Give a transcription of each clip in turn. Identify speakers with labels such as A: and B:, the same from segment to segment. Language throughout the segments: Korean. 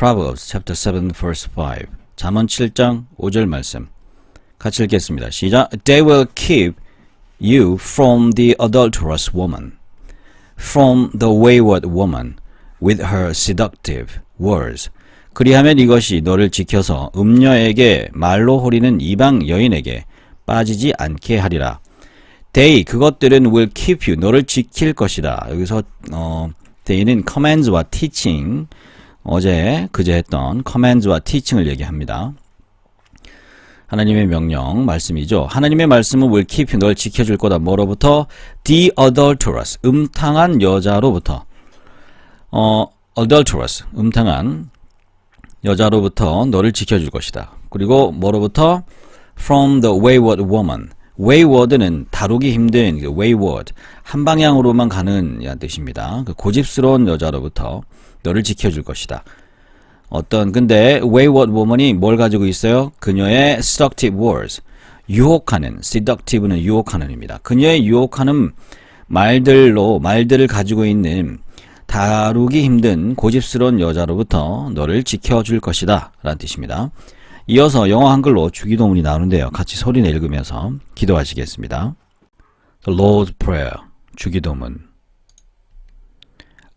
A: Proverbs chapter 7 verse 5. 잠언 7장 5절 말씀. 같이 읽겠습니다. 시작. They will keep you from the adulterous woman, from the wayward woman, with her seductive words. 그리하면 이것이 너를 지켜서 음녀에게 말로 호리는 이방 여인에게 빠지지 않게 하리라. They 그것들은 will keep you 너를 지킬 것이다. 여기서 어 they는 commands와 teaching 어제 그제 했던 commands와 teaching을 얘기합니다. 하나님의 명령 말씀이죠. 하나님의 말씀은 will keep 널 지켜줄 거다. 뭐로부터 the adulterous 음탕한 여자로부터 어 adulterous 음탕한 여자로부터 너를 지켜줄 것이다. 그리고 뭐로부터 from the wayward woman wayward는 다루기 힘든 그 wayward 한 방향으로만 가는 야 뜻입니다. 그 고집스러운 여자로부터 너를 지켜줄 것이다. 어떤 근데 wayward woman이 뭘 가지고 있어요? 그녀의 seductive words 유혹하는 seductive는 유혹하는입니다. 그녀의 유혹하는 말들로 말들을 가지고 있는 다루기 힘든 고집스러운 여자로부터 너를 지켜줄 것이다 라는 뜻입니다. 이어서 영어 한글로 주기도문이 나오는데요. 같이 소리내 읽으면서 기도하시겠습니다. The Lord's Prayer 주기도문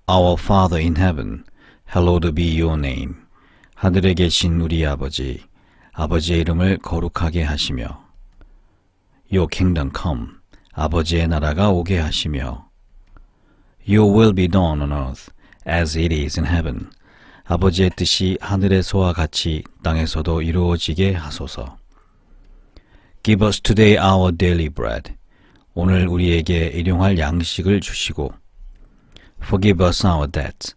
A: Our Father in heaven, hallowed be your name. 하늘에 계신 우리 아버지, 아버지의 이름을 거룩하게 하시며 Your kingdom come, 아버지의 나라가 오게 하시며 Your will be done on earth as it is in heaven. 아버지의 뜻이 하늘에서와 같이 땅에서도 이루어지게 하소서. Give us today our daily bread. 오늘 우리에게 일용할 양식을 주시고 Forgive us our debts,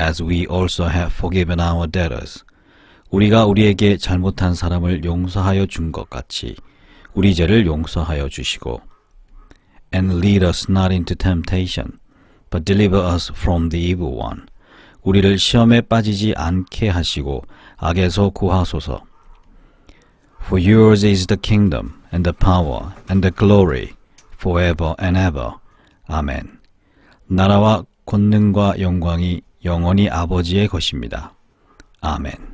A: as we also have forgiven our debtors. 우리가 우리에게 잘못한 사람을 용서하여 준 것 같이 우리 죄를 용서하여 주시고 And lead us not into temptation, but deliver us from the evil one. 우리를 시험에 빠지지 않게 하시고 악에서 구하소서. For yours is the kingdom and the power and the glory forever and ever. 아멘. 나라와 권능과 영광이 영원히 아버지의 것입니다. 아멘.